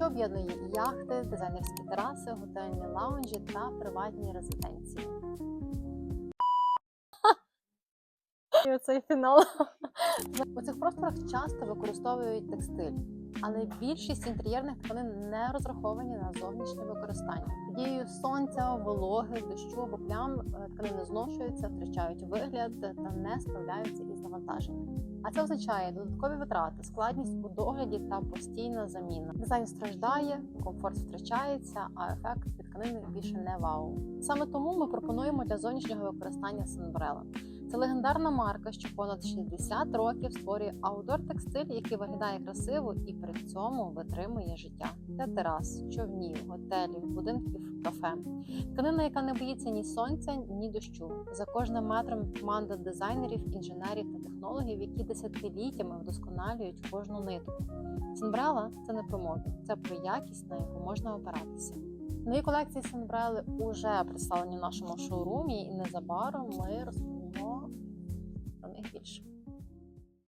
що об'єднує яхти, дизайнерські тераси, готельні лаунжі та приватні резиденції. І оцей фінал. У цих просторах часто використовують текстиль, але більшість інтер'єрних тканин не розраховані на зовнішнє використання. Сонця, вологи, дощу або плям е, тканини зношуються, втрачають вигляд та не справляються із навантаженням. А це означає додаткові витрати, складність у догляді та постійна заміна. Дизайн страждає, комфорт втрачається, а ефект від тканини більше не вау. Саме тому ми пропонуємо для зовнішнього використання Sunbrella. Це легендарна марка, що понад 60 років створює аутдор текстиль, який виглядає красиво і при цьому витримує життя для терас, човнів, готелів, будинків, кафе. Тканина, яка не боїться ні сонця, ні дощу. За кожним метром команда дизайнерів, інженерів та технологів, які десятиліттями вдосконалюють кожну нитку. Sunbrella – це не про моду, це про якість, на яку можна опиратися. Нові колекції Сенбрели уже представлені в нашому шоурумі, і незабаром ми розповімо про них більше.